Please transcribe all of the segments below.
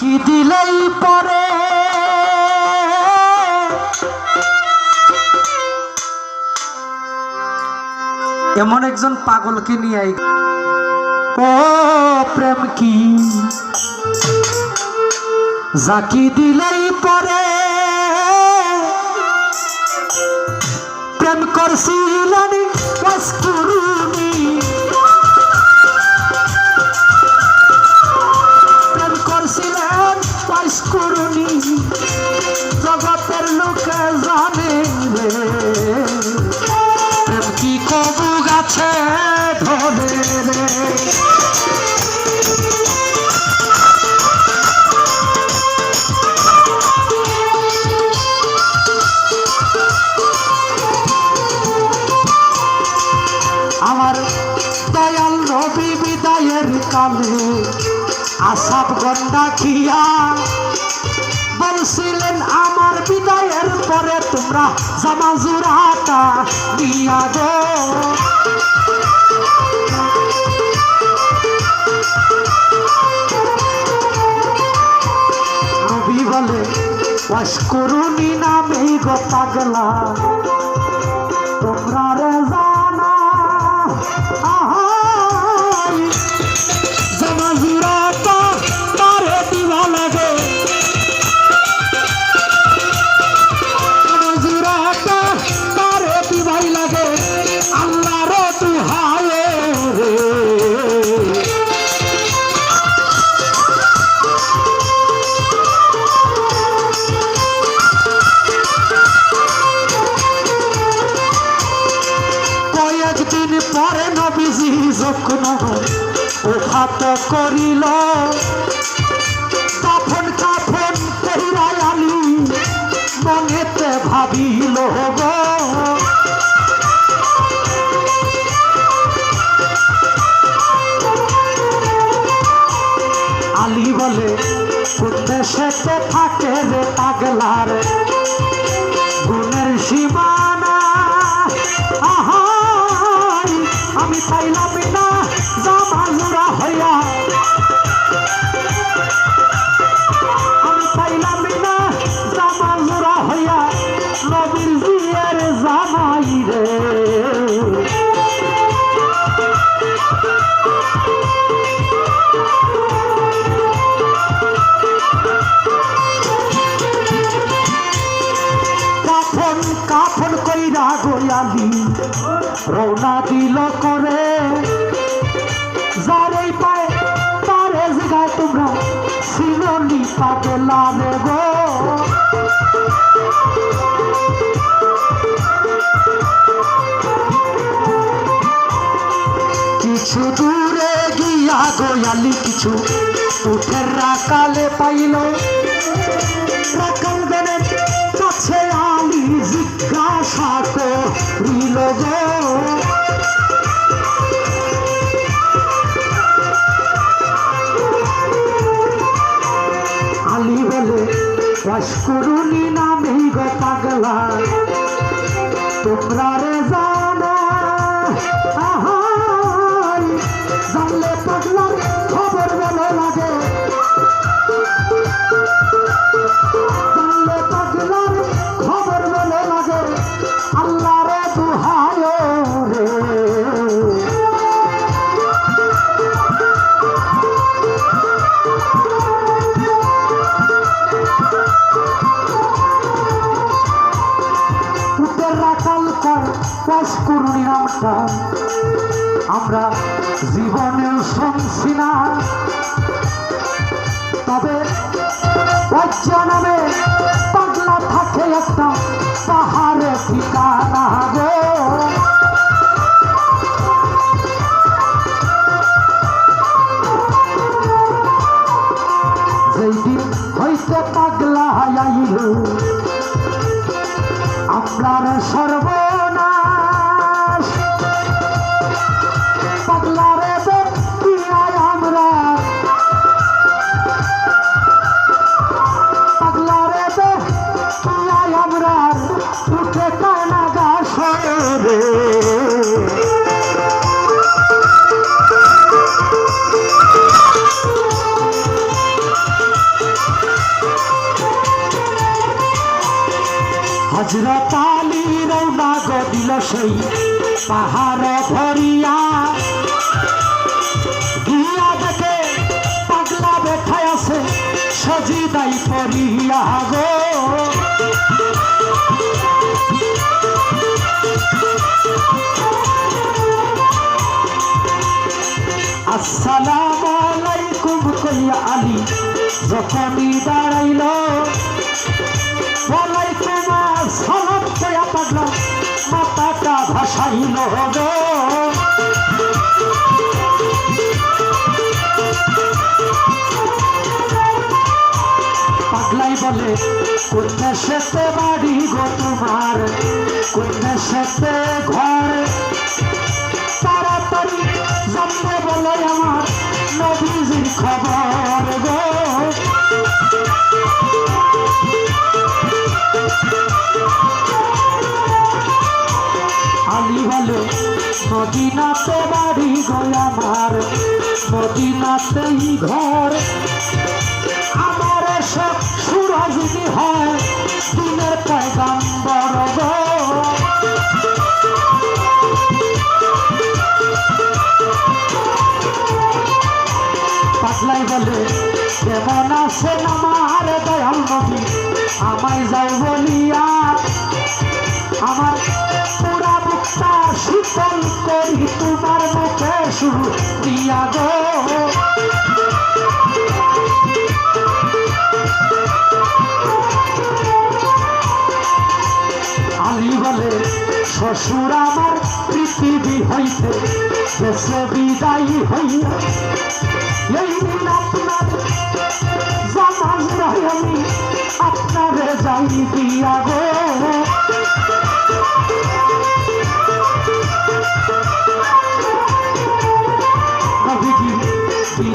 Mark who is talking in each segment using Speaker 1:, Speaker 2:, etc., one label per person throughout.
Speaker 1: কি দিলেই পরে? এমন একজন পাগলকে নিয়ে আই ও প্রেম কি? জাকি দিলেই পরে? প্রেম করছিলেন কস্তুরুনি গাছে ধরে আমার দয়াল রবি বিদায়ের কালে আসাব গন্ডা খিয়া বলছিলেন আমার বিদায়ের পরে তোমরা জামা জুরাটা দিয়া গো। রবি বলে অস্করুণী নামেই গো পাগলা। তোমরা রে ওখাত করিল। কাফন কাফন কহিরাই আলি মনেতে ভাবিল গো আলী বলে কোন দেশেতে থাকে রে পাগলার? কইরা গোয়ালি রওনা দিল করে। যারেই পায় তারে জায়গায় তোমরা শিলনি পাগলা রে গো। কিছু দূরে গিয়া গোয়ালি কিছু উঠের রাকালে পাইল। রাকালগণের কাছে করিল গো। আলী বলে অস্করুণী নামেই গো পাগলা। তোমরা লজ্জা হজরত আলী রৌনা গদিল সেই পাহাড় ধরিয়া গিয়া দেখে পাগলা বেঠায় আছে, সজিদাই পড়িয়া গো। আসসালামু আলাইকুম কইয়া আলী, যখনই ভাসাইল গো পাগলাই বলে কোন সেতে বাড়ি গো তোমার? কোন সেতে ঘর? তাড়াতাড়ি জানতে বলে আমার নবীজির খবর গো। মদিনাতে বাড়ি গো আমার, মদিনাতেই ঘর। আমার সব সুরজনী হয়, দিনের পয়গাম্বর গো। পাগলাই বলে, কেমন আছেন আমার দয়াল নবী? আমায় যাও বলিয়া আমার শীতল করি তোমার মুখে শুরু দিয়া গো। আলী বলে, শ্বশুর আমার পৃথিবী হইতে দেশে বিদায়ী হইয়া আপনার রহে আমি আপনারে যাই দিয়া গো।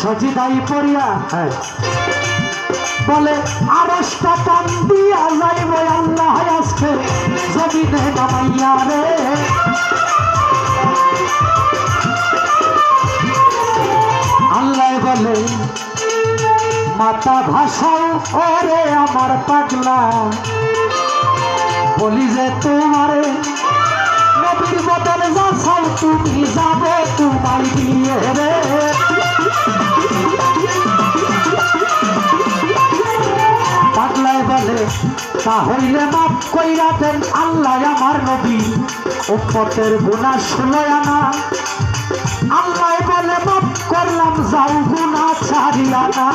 Speaker 1: সজিদাই পড়িয়া হ্যাঁ। বলে আরসটা টান দিয়া যাইব আল্লাহ আজকে জমিনে নামাইয়া রে। আল্লাহ বলে, মাতা ভাষাও ওরে আমার পাগলা। বলি যে তোমারে, নবীর বদলে যাচ্ছাও তুমি যাবে তোমার বিয়ে রে। তাহলে মাপ কইরা দেন আল্লাহ আমার নবী। উপতের গুণা ষোলয় আনা আল্লাহ বলে, মাফ করলাম, যাও গুণা ছাড়িয়া না।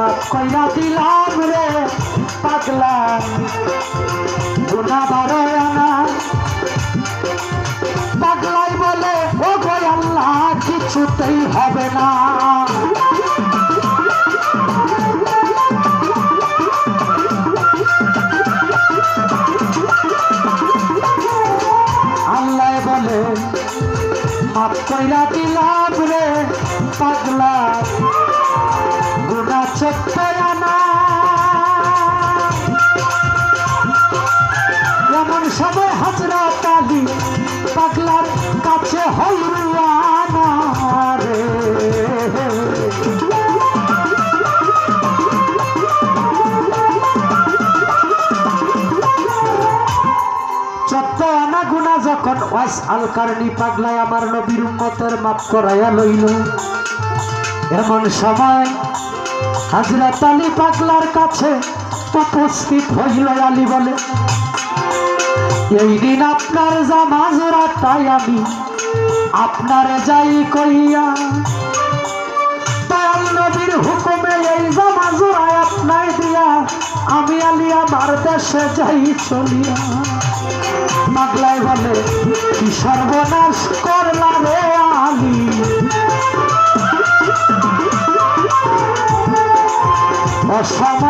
Speaker 1: মাফ কইরা দিলাম রে, পাগলা। গুনা বারো আনা। পাগলাই বলে ও গো আল্লাহ, কিছুতেই হবে না। সদর হাজরা কালি, পাগলার কাছে হলরুয়ানা রে। চত্তনা যখন ওয়াস আলকারণি পাগলায় আমার নবীর উম্মতের মাপ করাইয়া লইল। এমন সময় হাজরা তালি পাগলার কাছে উপস্থিত হইল আলী বলে এই দিন আপনার জামাজরা তাই আমি আপনার যাই কইয়া। দয়াল নবীর হুকুমে এই জামাজরায় আপনার দিয়া আমি আলী আমার দেশে যাই চলিয়া। পাগলায় বলে, কি সর্বনাশ করলা রে আলী? অসম